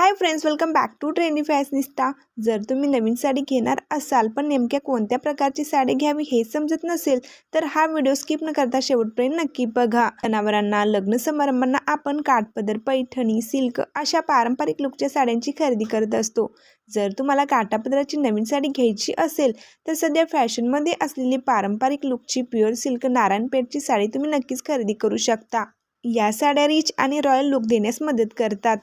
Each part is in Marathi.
Hi friends welcome back to trendy fashionista जर तुम्ही नवीन साडी घेणार असाल पण नेमक्या कोणत्या प्रकारची साडी घ्यावी हे समजत नसेल तर हा व्हिडिओ स्किप न करता शेवटपर्यंत नक्की बघा. जनावरांना लग्न समारंभांना आपण काठपदर पैठणी सिल्क अशा पारंपरिक लुकच्या साड्यांची खरेदी करत असतो. जर तुम्हाला काठापदराची नवीन साडी घ्यायची असेल तर सध्या फॅशनमध्ये असलेली पारंपरिक लुकची प्युअर सिल्क नारायणपेठची साडी तुम्ही नक्कीच खरेदी करू शकता. या साड्या रिच आणि रॉयल लुक देण्यास मदत करतात.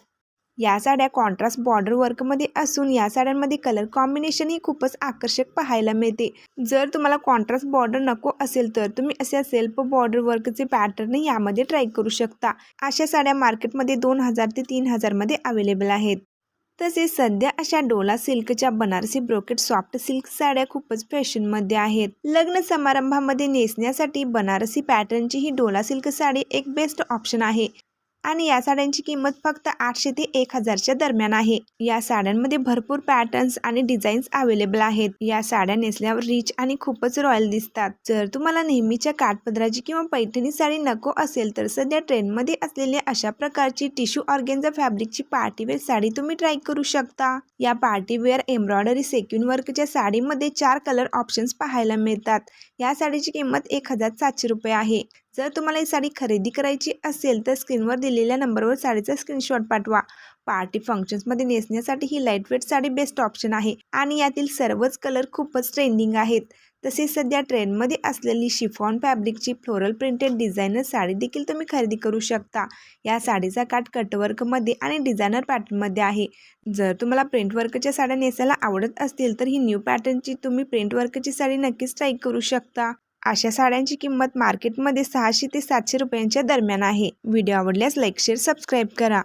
या साड्या कॉन्ट्रास्ट बॉर्डर वर्कमध्ये असून या साड्यांमध्ये कलर कॉम्बिनेशनही खूपच आकर्षक पाहायला मिळते. जर तुम्हाला कॉन्ट्रास्ट बॉर्डर नको असेल तर तुम्ही अशा सेल्फ बॉर्डर वर्कचे पॅटर्न यामध्ये ट्राय करू शकता. अशा साड्या मार्केटमध्ये दोन हजार ते तीन हजारमध्ये अवेलेबल आहेत. तसेच सध्या अशा डोला सिल्कच्या बनारसी ब्रोकेट सॉफ्ट सिल्क साड्या खूपच फॅशनमध्ये आहेत. लग्न समारंभामध्ये नेसण्यासाठी बनारसी पॅटर्नची ही डोला सिल्क साडी एक बेस्ट ऑप्शन आहे. आणि या साड्यांची किंमत फक्त आठशे ते एक हजारच्या दरम्यान आहे. या साड्यांमध्ये भरपूर पॅटर्न्स आणि डिझाईन्स अवेलेबल आहेत. या साड्या नेसल्यावर रिच आणि खूपच रॉयल दिसतात. जर तुम्हाला नेहमीच्या काठपदराची किंवा पैठणी साडी नको असेल तर सध्या ट्रेंडमध्ये असलेल्या अशा प्रकारची टिश्यू ऑर्गेन्झा फॅब्रिकची पार्टीवेअर साडी तुम्ही ट्राय करू शकता. या पार्टीवेअर एम्ब्रॉयडरी सेक्युन वर्कच्या साडीमध्ये चार कलर ऑप्शन्स पाहायला मिळतात. या साडीची किंमत एक हजार सातशे रुपये आहे. जर तुम्हाला ही साडी खरेदी करायची असेल तर स्क्रीनवर दिलेल्या नंबरवर साडीचा स्क्रीनशॉट पाठवा. पार्टी फंक्शन्समध्ये नेसण्यासाठी ही लाईटवेट साडी बेस्ट ऑप्शन आहे आणि यातील सर्वच कलर खूपच ट्रेंडिंग आहेत. तसेच सध्या ट्रेंडमध्ये असलेली शिफॉन फॅब्रिकची फ्लोरल प्रिंटेड डिझायनर साडी देखील तुम्ही खरेदी करू शकता. या साडीचा काट कटवर्कमध्ये आणि डिझायनर पॅटर्नमध्ये आहे. जर तुम्हाला प्रिंट वर्कच्या साड्या नेसायला आवडत असतील तर ही न्यू पॅटर्नची तुम्ही प्रिंट वर्कची साडी नक्कीच ट्राय करू शकता. अशा साड्यांची किंमत मार्केटमध्ये सहाशे ते सातशे रुपयांच्या दरम्यान आहे. व्हिडिओ आवडल्यास लाईक शेअर सबस्क्राईब करा.